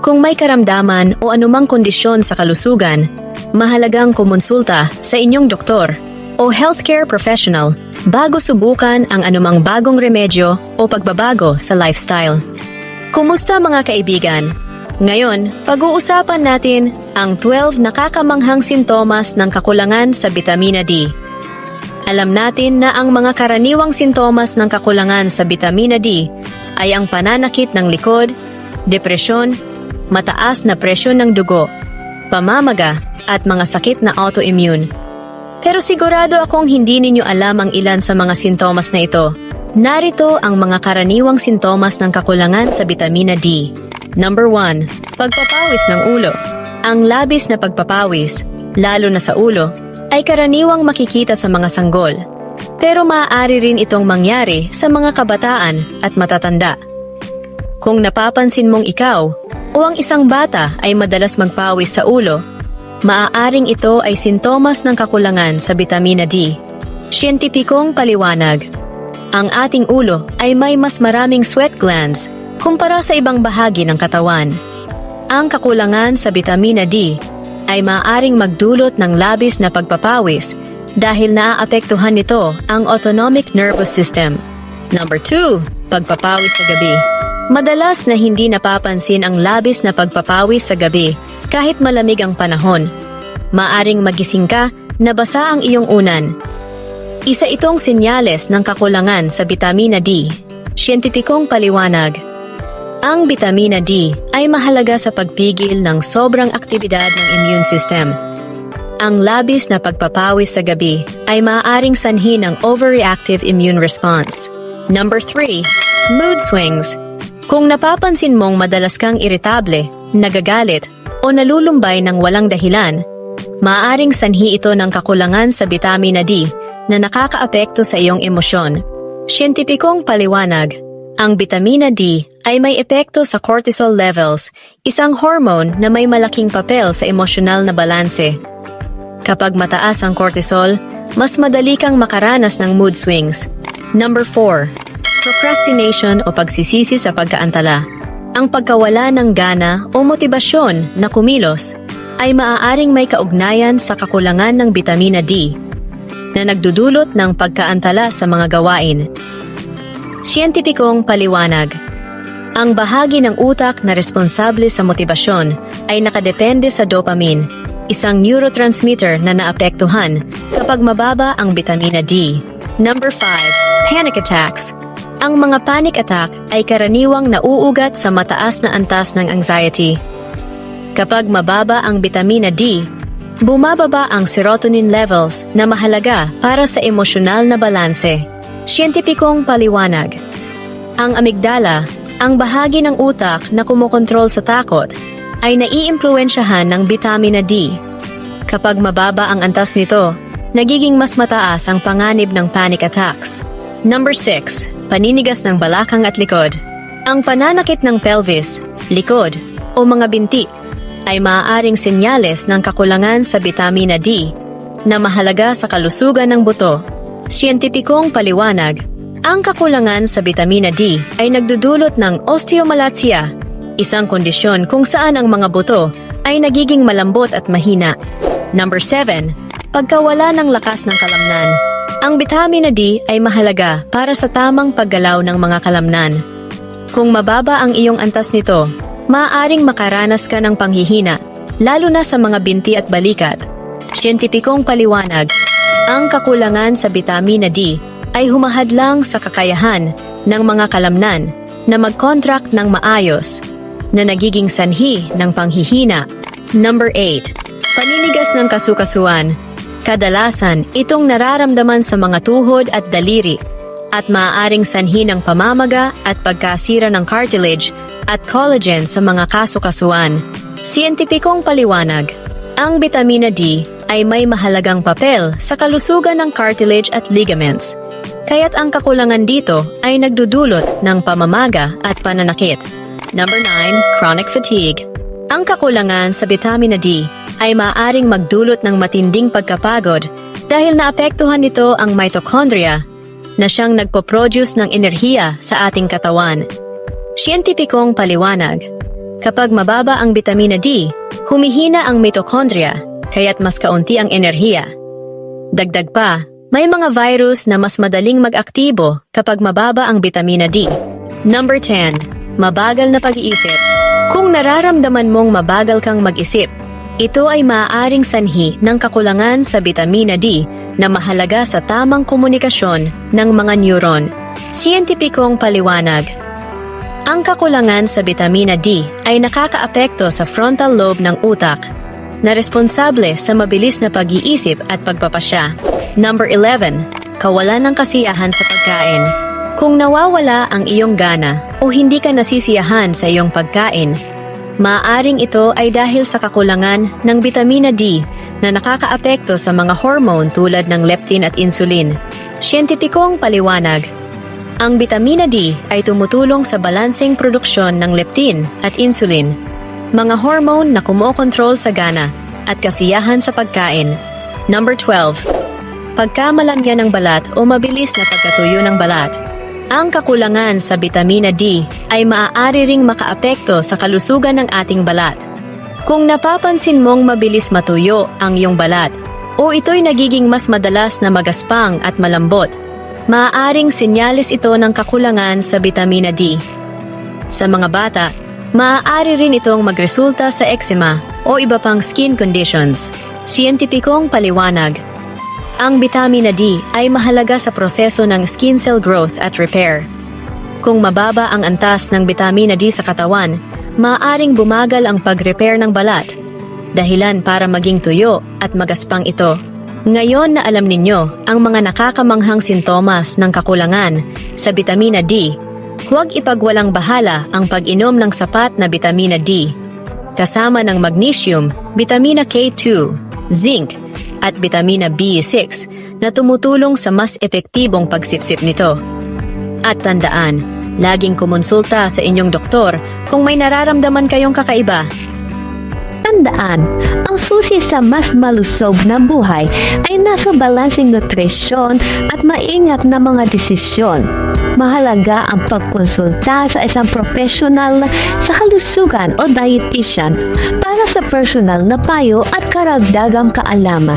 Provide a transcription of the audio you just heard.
Kung may karamdaman o anumang kondisyon sa kalusugan, mahalagang kumonsulta sa inyong doktor o healthcare professional bago subukan ang anumang bagong remedyo o pagbabago sa lifestyle. Kumusta mga kaibigan? Ngayon, pag-uusapan natin ang 12 nakakamanghang sintomas ng kakulangan sa bitamina D. Alam natin na ang mga karaniwang sintomas ng kakulangan sa bitamina D ay ang pananakit ng likod, depresyon, mataas na presyon ng dugo, pamamaga at mga sakit na autoimmune. Pero sigurado akong hindi ninyo alam ang ilan sa mga sintomas na ito. Narito ang mga karaniwang sintomas ng kakulangan sa bitamina D. Number 1. Pagpapawis ng ulo. Ang labis na pagpapawis, lalo na sa ulo, ay karaniwang makikita sa mga sanggol. Pero maaari rin itong mangyari sa mga kabataan at matatanda. Kung napapansin mong ikaw o ang isang bata ay madalas magpawis sa ulo, maaaring ito ay sintomas ng kakulangan sa bitamina D. Siyentipikong paliwanag. Ang ating ulo ay may mas maraming sweat glands kumpara sa ibang bahagi ng katawan. Ang kakulangan sa bitamina D ay maaaring magdulot ng labis na pagpapawis dahil naaapektuhan nito ang autonomic nervous system. Number 2. Pagpapawis sa gabi. Madalas na hindi napapansin ang labis na pagpapawis sa gabi kahit malamig ang panahon. Maaring magising ka na basa ang iyong unan. Isa itong sinyales ng kakulangan sa bitamina D. Siyentipikong paliwanag. Ang bitamina D ay mahalaga sa pagpigil ng sobrang aktibidad ng immune system. Ang labis na pagpapawis sa gabi ay maaaring sanhi ng overreactive immune response. Number 3. Mood swings. Kung napapansin mong madalas kang iritable, nagagalit, o nalulumbay ng walang dahilan, maaaring sanhi ito ng kakulangan sa bitamina D na nakakaapekto sa iyong emosyon. Siyentipikong paliwanag, ang bitamina D ay may epekto sa cortisol levels, isang hormone na may malaking papel sa emosyonal na balanse. Kapag mataas ang cortisol, mas madali kang makaranas ng mood swings. Number 4. Procrastination o pagsisisi sa pagkaantala. Ang pagkawala ng gana o motibasyon na kumilos ay maaaring may kaugnayan sa kakulangan ng bitamina D na nagdudulot ng pagkaantala sa mga gawain. Siyentipikong paliwanag. Ang bahagi ng utak na responsable sa motibasyon ay nakadepende sa dopamine, isang neurotransmitter na naapektuhan kapag mababa ang bitamina D. Number 5. Panic attacks. Ang mga panic attack ay karaniwang nauugat sa mataas na antas ng anxiety. Kapag mababa ang bitamina D, bumababa ang serotonin levels na mahalaga para sa emosyonal na balanse. Siyentipikong paliwanag. Ang amigdala, ang bahagi ng utak na kumokontrol sa takot, ay naiimpluensyahan ng bitamina D. Kapag mababa ang antas nito, nagiging mas mataas ang panganib ng panic attacks. Number 6. Paninigas ng balakang at likod. Ang pananakit ng pelvis, likod, o mga binti ay maaaring senyales ng kakulangan sa bitamina D na mahalaga sa kalusugan ng buto. Siyentipikong paliwanag, ang kakulangan sa bitamina D ay nagdudulot ng osteomalacia, isang kondisyon kung saan ang mga buto ay nagiging malambot at mahina. Number 7. Pagkawala ng lakas ng kalamnan. Ang bitamina D ay mahalaga para sa tamang paggalaw ng mga kalamnan. Kung mababa ang iyong antas nito, maaaring makaranas ka ng panghihina, lalo na sa mga binti at balikat. Siyentipikong paliwanag, ang kakulangan sa bitamina D ay humahadlang sa kakayahan ng mga kalamnan na mag-contract ng maayos, na nagiging sanhi ng panghihina. Number 8. Paninigas ng kasukasuan. Kadalasan, itong nararamdaman sa mga tuhod at daliri at maaaring sanhi ng pamamaga at pagkasira ng cartilage at collagen sa mga kasukasuan. Siyentipikong paliwanag, ang bitamina D ay may mahalagang papel sa kalusugan ng cartilage at ligaments, kaya't ang kakulangan dito ay nagdudulot ng pamamaga at pananakit. Number 9, chronic fatigue. Ang kakulangan sa bitamina D ay maaaring magdulot ng matinding pagkapagod dahil naapektuhan nito ang mitochondria na siyang nagpo-produce ng enerhiya sa ating katawan. Siyentipikong paliwanag, kapag mababa ang bitamina D, humihina ang mitochondria kaya't mas kaunti ang enerhiya. Dagdag pa, may mga virus na mas madaling mag-aktibo kapag mababa ang bitamina D. Number 10. Mabagal na pag-iisip. Kung nararamdaman mong mabagal kang mag-isip, ito ay maaaring sanhi ng kakulangan sa bitamina D na mahalaga sa tamang komunikasyon ng mga neuron. Siyentipikong paliwanag. Ang kakulangan sa bitamina D ay nakakaapekto sa frontal lobe ng utak na responsable sa mabilis na pag-iisip at pagpapasya. Number 11. Kawalan ng kasiyahan sa pagkain. Kung nawawala ang iyong gana o hindi ka nasisiyahan sa iyong pagkain, maaaring ito ay dahil sa kakulangan ng bitamina D na nakakaapekto sa mga hormone tulad ng leptin at insulin. Siyentipikong paliwanag, ang bitamina D ay tumutulong sa balansing produksyon ng leptin at insulin, mga hormone na kumokontrol sa gana at kasiyahan sa pagkain. Number 12. Pagkamalangyan ng balat o mabilis na pagkatuyo ng balat. Ang kakulangan sa bitamina D ay maaari ring makaapekto sa kalusugan ng ating balat. Kung napapansin mong mabilis matuyo ang iyong balat o ito'y nagiging mas madalas na magaspang at malambot, maaaring sinyalis ito ng kakulangan sa bitamina D. Sa mga bata, maaari rin itong magresulta sa eczema o iba pang skin conditions. Siyentipikong paliwanag. Ang bitamina D ay mahalaga sa proseso ng skin cell growth at repair. Kung mababa ang antas ng bitamina D sa katawan, maaaring bumagal ang pag-repair ng balat, dahilan para maging tuyo at magaspang ito. Ngayon na alam ninyo ang mga nakakamanghang sintomas ng kakulangan sa bitamina D, huwag ipagwalang bahala ang pag-inom ng sapat na bitamina D, kasama ng magnesium, bitamina K2, zinc, at bitamina B6 na tumutulong sa mas epektibong pagsipsip nito. At tandaan, laging kumonsulta sa inyong doktor kung may nararamdaman kayong kakaiba. Tandaan, ang susi sa mas malusog na buhay ay nasa balancing nutrisyon at maingat na mga desisyon. Mahalaga ang pagkonsulta sa isang profesional sa kalusugan o dietitian para sa personal na payo at karagdagang kaalaman.